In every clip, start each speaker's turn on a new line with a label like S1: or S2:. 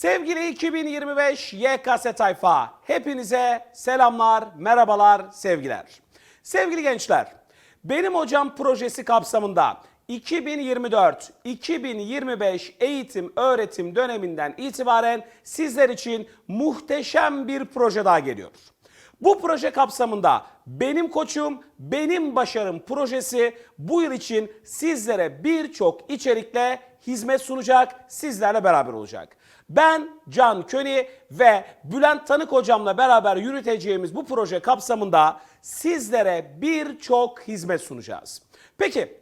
S1: Sevgili 2025 YKS tayfa, hepinize selamlar, merhabalar, sevgiler. Sevgili gençler, benim hocam projesi kapsamında 2024-2025 eğitim öğretim döneminden itibaren sizler için muhteşem bir proje daha geliyor. Bu proje kapsamında benim koçum, benim başarım projesi bu yıl için sizlere birçok içerikle hizmet sunacak, sizlerle beraber olacak. Ben Can Köni ve Bülent Tanık hocamla beraber yürüteceğimiz bu proje kapsamında sizlere birçok hizmet sunacağız. Peki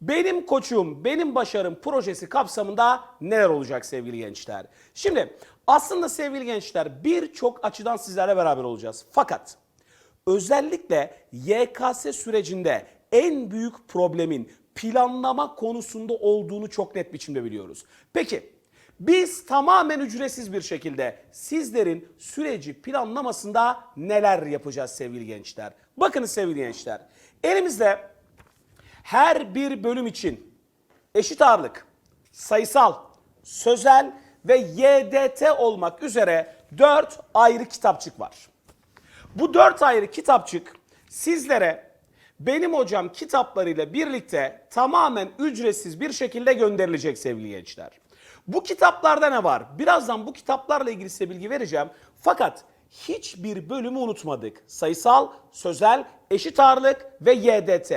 S1: benim koçum, benim başarım projesi kapsamında neler olacak sevgili gençler? Şimdi aslında sevgili gençler birçok açıdan sizlerle beraber olacağız. Fakat özellikle YKS sürecinde en büyük problemin planlama konusunda olduğunu çok net biçimde biliyoruz. Peki biz tamamen ücretsiz bir şekilde sizlerin süreci planlamasında neler yapacağız sevgili gençler? Bakınız sevgili gençler. Elimizde her bir bölüm için eşit ağırlık, sayısal, sözel ve YDT olmak üzere 4 ayrı kitapçık var. Bu 4 ayrı kitapçık sizlere benim hocam kitaplarıyla birlikte tamamen ücretsiz bir şekilde gönderilecek sevgili gençler. Bu kitaplarda ne var? Birazdan bu kitaplarla ilgili size bilgi vereceğim. Fakat hiçbir bölümü unutmadık. Sayısal, sözel, eşit ağırlık ve YDT.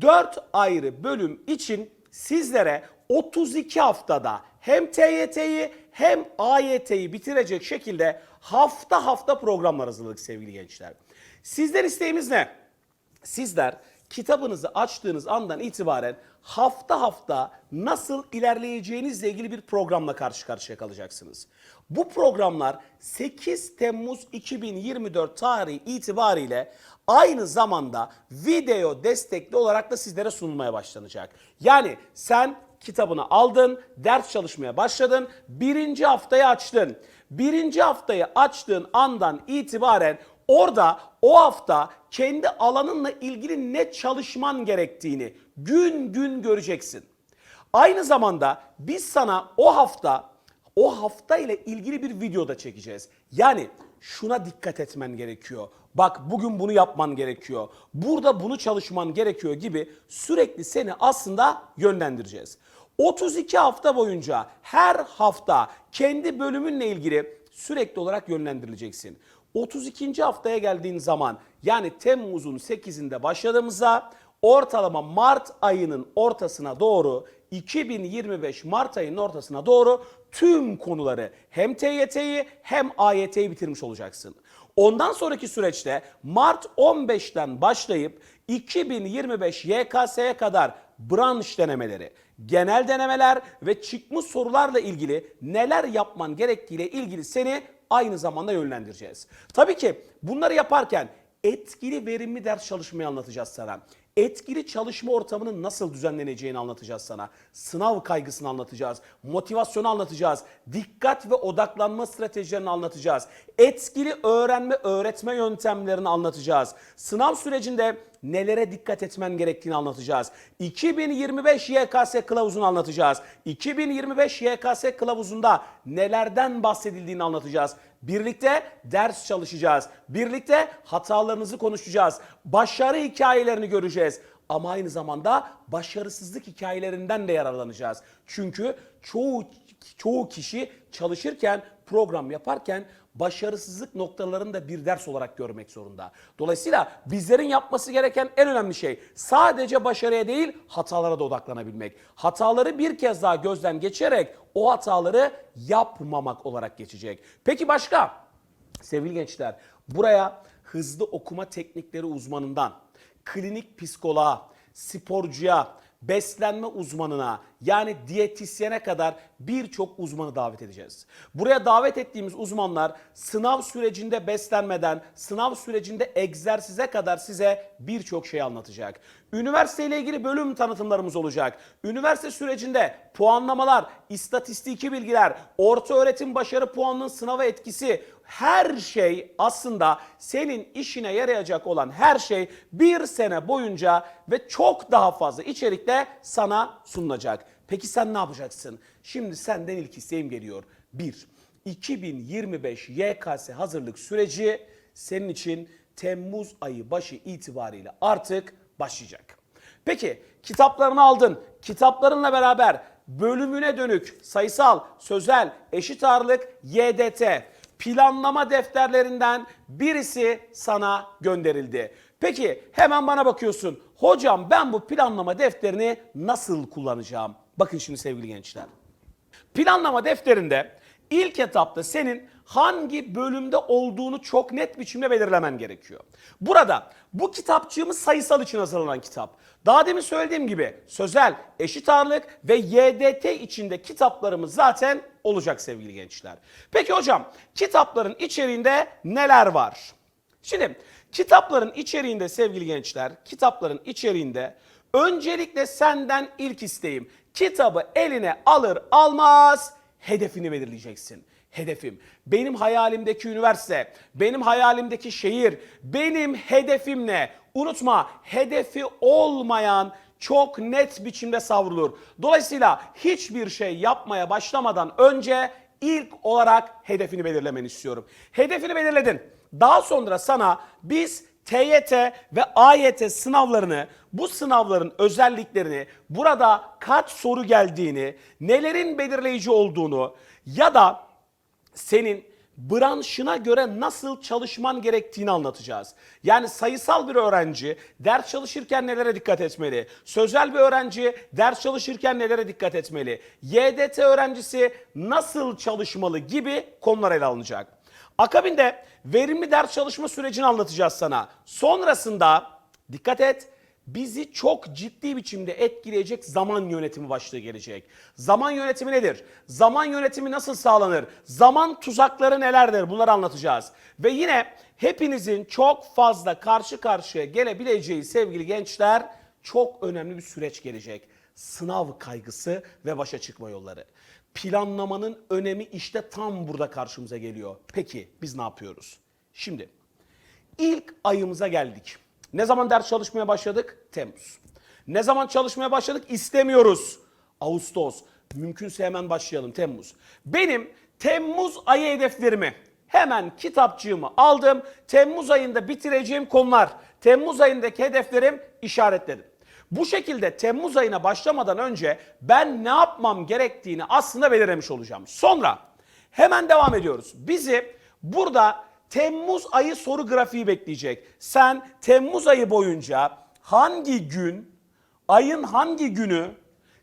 S1: 4 ayrı bölüm için sizlere 32 haftada hem TYT'yi hem AYT'yi bitirecek şekilde hafta hafta programlar hazırladık sevgili gençler. Sizden isteğimiz ne? Sizler kitabınızı açtığınız andan itibaren hafta hafta nasıl ilerleyeceğinizle ilgili bir programla karşı karşıya kalacaksınız. Bu programlar 8 Temmuz 2024 tarihi itibariyle aynı zamanda video destekli olarak da sizlere sunulmaya başlanacak. Yani sen kitabını aldın, ders çalışmaya başladın, birinci haftayı açtın. Birinci haftayı açtığın andan itibaren orada o hafta kendi alanınla ilgili ne çalışman gerektiğini gün gün göreceksin. Aynı zamanda biz sana o hafta o hafta ile ilgili bir video da çekeceğiz. Yani şuna dikkat etmen gerekiyor. Bak bugün bunu yapman gerekiyor. Burada bunu çalışman gerekiyor gibi sürekli seni aslında yönlendireceğiz. 32 hafta boyunca her hafta kendi bölümünle ilgili sürekli olarak yönlendirileceksin. 32. haftaya geldiğin zaman yani Temmuz'un 8'inde başladığımızda ortalama Mart ayının ortasına doğru 2025 Mart ayının ortasına doğru tüm konuları hem TYT'yi hem AYT'yi bitirmiş olacaksın. Ondan sonraki süreçte Mart 15'ten başlayıp 2025 YKS'ye kadar branş denemeleri, genel denemeler ve çıkmış sorularla ilgili neler yapman gerektiğiyle ilgili seni aynı zamanda yönlendireceğiz. Tabii ki bunları yaparken etkili verimli ders çalışmayı anlatacağız sana. Etkili çalışma ortamının nasıl düzenleneceğini anlatacağız sana. Sınav kaygısını anlatacağız. Motivasyonu anlatacağız. Dikkat ve odaklanma stratejilerini anlatacağız. Etkili öğrenme öğretme yöntemlerini anlatacağız. Sınav sürecinde nelere dikkat etmen gerektiğini anlatacağız. 2025 YKS kılavuzunu anlatacağız. 2025 YKS kılavuzunda nelerden bahsedildiğini anlatacağız. Birlikte ders çalışacağız. Birlikte hatalarınızı konuşacağız. Başarı hikayelerini göreceğiz. Ama aynı zamanda başarısızlık hikayelerinden de yararlanacağız. Çünkü çoğu çoğu kişi çalışırken, program yaparken başarısızlık noktalarını da bir ders olarak görmek zorunda. Dolayısıyla bizlerin yapması gereken en önemli şey sadece başarıya değil hatalara da odaklanabilmek. Hataları bir kez daha gözden geçirerek o hataları yapmamak olarak geçecek. Peki başka? Sevgili gençler buraya hızlı okuma teknikleri uzmanından, klinik psikoloğa, sporcuya, beslenme uzmanına yani diyetisyene kadar birçok uzmanı davet edeceğiz. Buraya davet ettiğimiz uzmanlar sınav sürecinde beslenmeden sınav sürecinde egzersize kadar size birçok şey anlatacak. Üniversiteyle ilgili bölüm tanıtımlarımız olacak. Üniversite sürecinde puanlamalar, istatistiki bilgiler, orta öğretim başarı puanının sınava etkisi, her şey aslında senin işine yarayacak olan her şey bir sene boyunca ve çok daha fazla içerikle sana sunulacak. Peki sen ne yapacaksın? Şimdi senden ilk isteğim geliyor. Bir, 2025 YKS hazırlık süreci senin için Temmuz ayı başı itibariyle artık başlayacak. Peki kitaplarını aldın. Kitaplarınla beraber bölümüne dönük sayısal, sözel, eşit ağırlık, YDT planlama defterlerinden birisi sana gönderildi. Peki hemen bana bakıyorsun. Hocam ben bu planlama defterini nasıl kullanacağım? Bakın şimdi sevgili gençler. Planlama defterinde ilk etapta senin hangi bölümde olduğunu çok net biçimde belirlemen gerekiyor. Burada bu kitapçığımız sayısal için hazırlanan kitap. Daha demin söylediğim gibi sözel, eşit ağırlık ve YDT içinde kitaplarımız zaten olacak sevgili gençler. Peki hocam kitapların içeriğinde neler var? Şimdi kitapların içeriğinde sevgili gençler, kitapların içeriğinde öncelikle senden ilk isteğim kitabı eline alır almaz hedefini belirleyeceksin. Hedefim benim hayalimdeki üniversite, benim hayalimdeki şehir, benim hedefim ne? Unutma hedefi olmayan çok net biçimde savrulur. Dolayısıyla hiçbir şey yapmaya başlamadan önce ilk olarak hedefini belirlemeni istiyorum. Hedefini belirledin. Daha sonra sana biz TYT ve AYT sınavlarını, bu sınavların özelliklerini, burada kaç soru geldiğini, nelerin belirleyici olduğunu ya da senin branşına göre nasıl çalışman gerektiğini anlatacağız. Yani sayısal bir öğrenci ders çalışırken nelere dikkat etmeli? Sözel bir öğrenci ders çalışırken nelere dikkat etmeli? YDT öğrencisi nasıl çalışmalı gibi konular ele alınacak. Akabinde verimli ders çalışma sürecini anlatacağız sana. Sonrasında dikkat et bizi çok ciddi biçimde etkileyecek zaman yönetimi başlığı gelecek. Zaman yönetimi nedir? Zaman yönetimi nasıl sağlanır? Zaman tuzakları nelerdir? Bunları anlatacağız. Ve yine hepinizin çok fazla karşı karşıya gelebileceği sevgili gençler çok önemli bir süreç gelecek. Sınav kaygısı ve başa çıkma yolları. Planlamanın önemi işte tam burada karşımıza geliyor. Peki biz ne yapıyoruz? Şimdi ilk ayımıza geldik. Ne zaman ders çalışmaya başladık? Temmuz. Ne zaman çalışmaya başladık? İstemiyoruz. Ağustos. Mümkünse hemen başlayalım Temmuz. Benim Temmuz ayı hedeflerimi hemen kitapçığımı aldım. Temmuz ayında bitireceğim konular, Temmuz ayındaki hedeflerim işaretledim. Bu şekilde Temmuz ayına başlamadan önce ben ne yapmam gerektiğini aslında belirlemiş olacağım. Sonra hemen devam ediyoruz. Bizi burada Temmuz ayı soru grafiği bekleyecek. Sen Temmuz ayı boyunca hangi gün, ayın hangi günü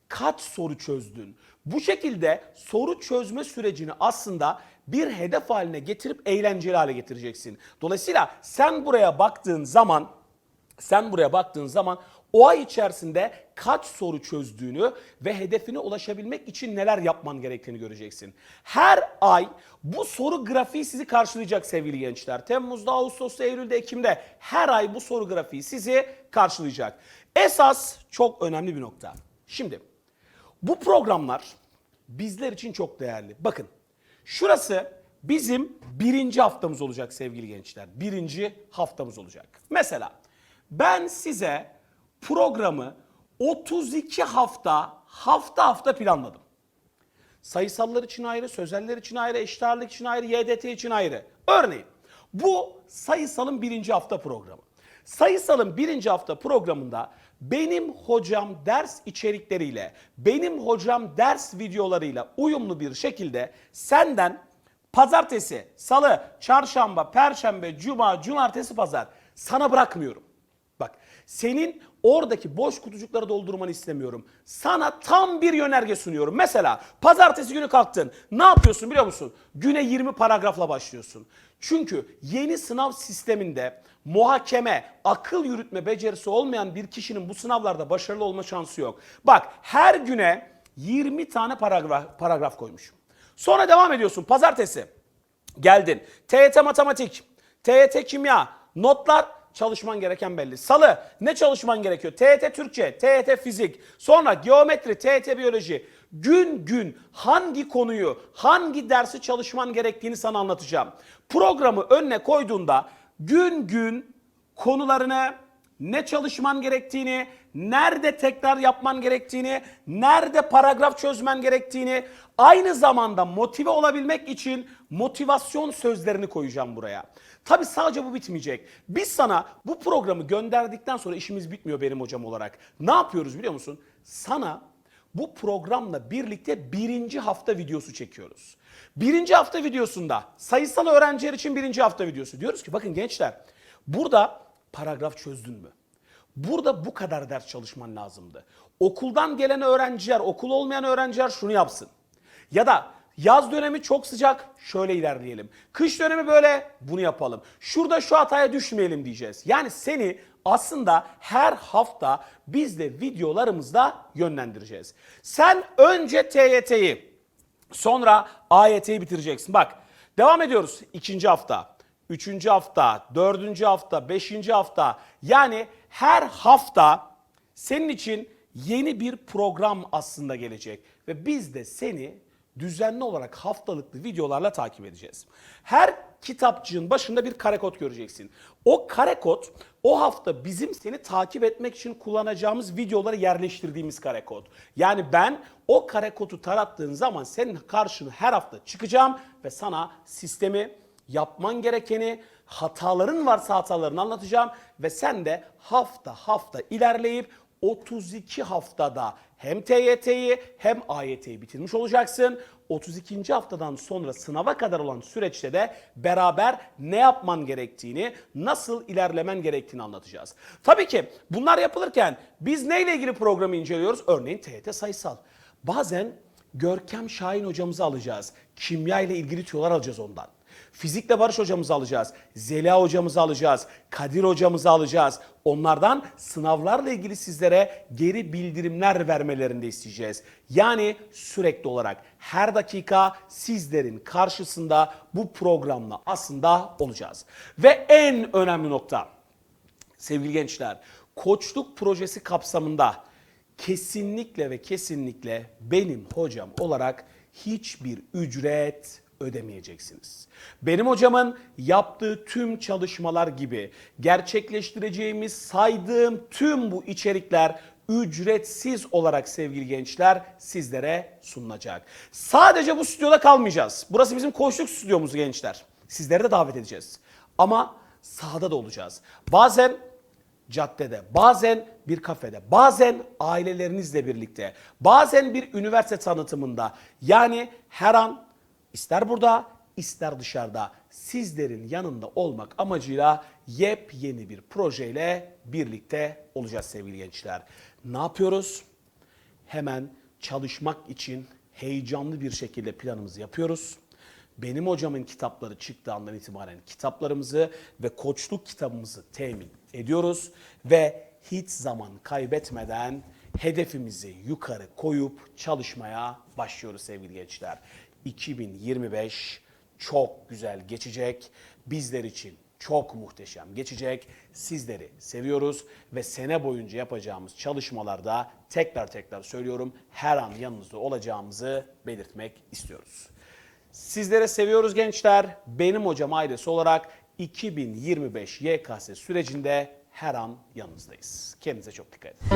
S1: kaç soru çözdün? Bu şekilde soru çözme sürecini aslında bir hedef haline getirip eğlenceli hale getireceksin. Dolayısıyla sen buraya baktığın zaman sen buraya baktığın zaman o ay içerisinde kaç soru çözdüğünü ve hedefine ulaşabilmek için neler yapman gerektiğini göreceksin. Her ay bu soru grafiği sizi karşılayacak sevgili gençler. Temmuz'da, Ağustos'ta, Eylül'de, Ekim'de her ay bu soru grafiği sizi karşılayacak. Esas çok önemli bir nokta. Şimdi bu programlar bizler için çok değerli. Bakın şurası bizim birinci haftamız olacak sevgili gençler. Birinci haftamız olacak. Mesela ben size programı 32 hafta hafta hafta planladım. Sayısallar için ayrı, sözeller için ayrı, eşit ağırlık için ayrı, YDT için ayrı. Örneğin bu sayısalın birinci hafta programı. Sayısalın birinci hafta programında benim hocam ders içerikleriyle, benim hocam ders videolarıyla uyumlu bir şekilde senden pazartesi, salı, çarşamba, perşembe, cuma, cumartesi, pazar sana bırakmıyorum. Senin oradaki boş kutucukları doldurmanı istemiyorum. Sana tam bir yönerge sunuyorum. Mesela pazartesi günü kalktın. Ne yapıyorsun biliyor musun? Güne 20 paragrafla başlıyorsun. Çünkü yeni sınav sisteminde muhakeme, akıl yürütme becerisi olmayan bir kişinin bu sınavlarda başarılı olma şansı yok. Bak her güne 20 tane paragraf, paragraf koymuşum. Sonra devam ediyorsun. Pazartesi geldin. TYT matematik, TYT kimya, notlar çalışman gereken belli. Salı ne çalışman gerekiyor? TYT Türkçe, TYT fizik, sonra geometri, TYT biyoloji. Gün gün hangi konuyu, hangi dersi çalışman gerektiğini sana anlatacağım. Programı önüne koyduğunda gün gün konularını ne çalışman gerektiğini, nerede tekrar yapman gerektiğini, nerede paragraf çözmen gerektiğini, aynı zamanda motive olabilmek için motivasyon sözlerini koyacağım buraya. Tabi sadece bu bitmeyecek. Biz sana bu programı gönderdikten sonra işimiz bitmiyor benim hocam olarak. Ne yapıyoruz biliyor musun? Sana bu programla birlikte birinci hafta videosu çekiyoruz. Birinci hafta videosunda sayısal öğrenciler için birinci hafta videosu. Diyoruz ki bakın gençler burada paragraf çözdün mü? Burada bu kadar ders çalışman lazımdı. Okuldan gelen öğrenciler, okul olmayan öğrenciler şunu yapsın. Ya da yaz dönemi çok sıcak, şöyle ilerleyelim. Kış dönemi böyle, bunu yapalım. Şurada şu hataya düşmeyelim diyeceğiz. Yani seni aslında her hafta biz de videolarımızda yönlendireceğiz. Sen önce TYT'yi, sonra AYT'yi bitireceksin. Bak, devam ediyoruz ikinci hafta. Üçüncü hafta, dördüncü hafta, beşinci hafta yani her hafta senin için yeni bir program aslında gelecek. Ve biz de seni düzenli olarak haftalıklı videolarla takip edeceğiz. Her kitapçığın başında bir kare kod göreceksin. O kare kod o hafta bizim seni takip etmek için kullanacağımız videoları yerleştirdiğimiz kare kod. Yani ben o kare kodu tarattığın zaman senin karşına her hafta çıkacağım ve sana sistemi yapman gerekeni, hataların varsa hatalarını anlatacağım ve sen de hafta hafta ilerleyip 32 haftada hem TYT'yi hem AYT'yi bitirmiş olacaksın. 32. haftadan sonra sınava kadar olan süreçte de beraber ne yapman gerektiğini, nasıl ilerlemen gerektiğini anlatacağız. Tabii ki bunlar yapılırken biz neyle ilgili programı inceliyoruz? Örneğin TYT sayısal. Bazen Görkem Şahin hocamızı alacağız. Kimya ile ilgili tüyolar alacağız ondan. Fizikle Barış hocamızı alacağız. Zeliha hocamızı alacağız. Kadir hocamızı alacağız. Onlardan sınavlarla ilgili sizlere geri bildirimler vermelerini de isteyeceğiz. Yani sürekli olarak her dakika sizlerin karşısında bu programla aslında olacağız. Ve en önemli nokta sevgili gençler koçluk projesi kapsamında kesinlikle ve kesinlikle benim hocam olarak hiçbir ücret ödemeyeceksiniz. Benim hocamın yaptığı tüm çalışmalar gibi gerçekleştireceğimiz saydığım tüm bu içerikler ücretsiz olarak sevgili gençler sizlere sunulacak. Sadece bu stüdyoda kalmayacağız. Burası bizim koçluk stüdyomuz gençler. Sizleri de davet edeceğiz. Ama sahada da olacağız. Bazen caddede, bazen bir kafede, bazen ailelerinizle birlikte, bazen bir üniversite tanıtımında yani her an ister burada ister dışarıda sizlerin yanında olmak amacıyla yepyeni bir projeyle birlikte olacağız sevgili gençler. Ne yapıyoruz? Hemen çalışmak için heyecanlı bir şekilde planımızı yapıyoruz. Benim hocamın kitapları çıktığı andan itibaren kitaplarımızı ve koçluk kitabımızı temin ediyoruz ve hiç zaman kaybetmeden hedefimizi yukarı koyup çalışmaya başlıyoruz sevgili gençler. 2025 çok güzel geçecek. Bizler için çok muhteşem geçecek. Sizleri seviyoruz ve sene boyunca yapacağımız çalışmalarda tekrar tekrar söylüyorum her an yanınızda olacağımızı belirtmek istiyoruz. Sizlere seviyoruz gençler. Benim hocam ailesi olarak 2025 YKS sürecinde her an yanınızdayız. Kendinize çok dikkat edin.